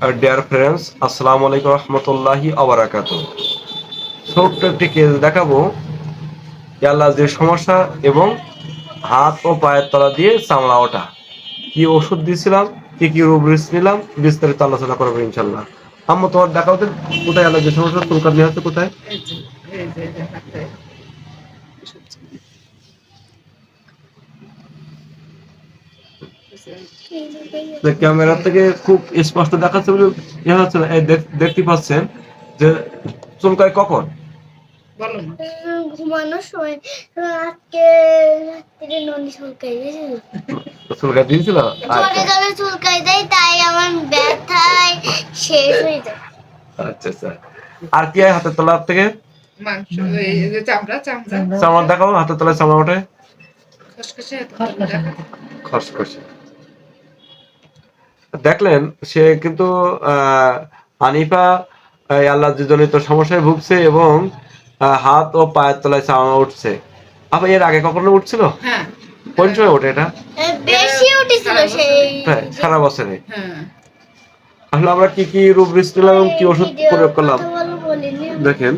Dear friends আসসালামু আলাইকুম রহমতুল্লাহি আবরাকাত ছোট্ট একটি কেস দেখাবো আল্লাহ যে সমস্যা এবং হাত ও পায়ের তলা দিয়ে চামড়া ওঠা কি ওষুধ দিয়েছিলাম কি কি রুব্রিক্স নিলাম বিস্তারিত আলোচনা করব ইনশাল্লাহ আম্মু তোমার দেখাও তো কোথায় আল্লাহ যে সমস্যা চুলকার নিয়ে হচ্ছে কোথায় এই যে, এই যে, এই যে হাতে। যে ক্যামেরা থেকে খুব স্পষ্ট দেখাচ্ছে বলে ইয়ে হচ্ছে না দেখতে পাচ্ছেন যে চুলকায় কখন? বলো না। উম, ঘুমানোর সময় আজকে রাত্রে নদী চুলকাই গেছিল চুলকায় দিয়েছিল? ছোট তবে চুলকাই দেয় তাই আমার ব্যথায় শেষ হয়ে যায়। আচ্ছা আচ্ছা। আর কি হয় হাতের তলার থেকে? মাংস এই চামড়া চামড়া। চামড়া দেখাও হাতের তলায় চামড়া ওঠে? খসখসে খসখসে। দেখলেন সে কিন্তু আহ, হানিফা এই আল্লাহ জনিত সমস্যায় ভুগছে এবং হাত ও পায়ের তলায় চামড়া উঠছে। আবার এর আগে কখনো উঠছিল? হ্যাঁ। কোন সময় ওঠে এটা? হ্যাঁ সারা বছরে। হ্যাঁ। আসলে আমরা কি কি রুব্রিক্স নিলাম এবং কি ওষুধ প্রয়োগ করলাম? দেখেন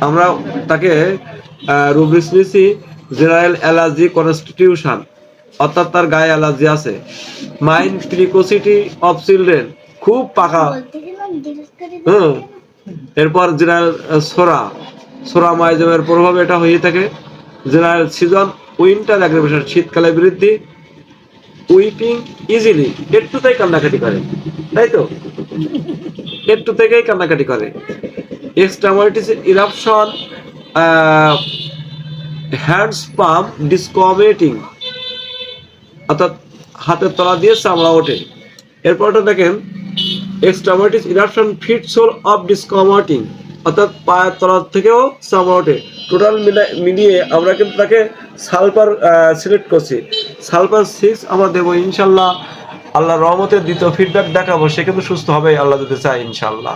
আমরা তাকে রুব্রিক্স নিয়েছি জেনারেল অ্যালার্জি কনস্টিটিউশন। অর্থাৎ তার গায়ে অ্যালার্জি আছে। মাইন্ড প্রিকোসিটি অফ চিলড্রেন, খুব পাকা হুম। এরপর জেনারেল সোরা। সোরা মাইজমের প্রভাবে এটা হয়ে থাকে। জেনারেল সিজন উইন্টার অ্যাগ্রিভেশন, শীতকালে বৃদ্ধি। উইপিং ইজিলি, একটুতেই কান্নাকাটি করে, তাই তো? একটু থেকেই কান্নাকাটি করে। এক্সট্রামাইটিস ইরাপশন হ্যান্ডস পাম্প ডিসকমেটিং অর্থাৎ হাতের তলা দিয়ে চামড়া ওঠে। এরপরটা দেখেন extremities eruption feet sole of discomforting অর্থাৎ পায়ের তলা থেকেও চামড়া ওঠে। টোটাল মিলিয়ে আমরা কিন্তু তাকে সালফার সিলেক্ট করছি। সালফার সিক্স আমরা দেবো ইনশাল্লাহ। আল্লাহ রহমতের দ্বিতীয় ফিডব্যাক দেখাবো, সে কিন্তু সুস্থ হবে, আল্লাহ যদি চায় ইনশাল্লাহ।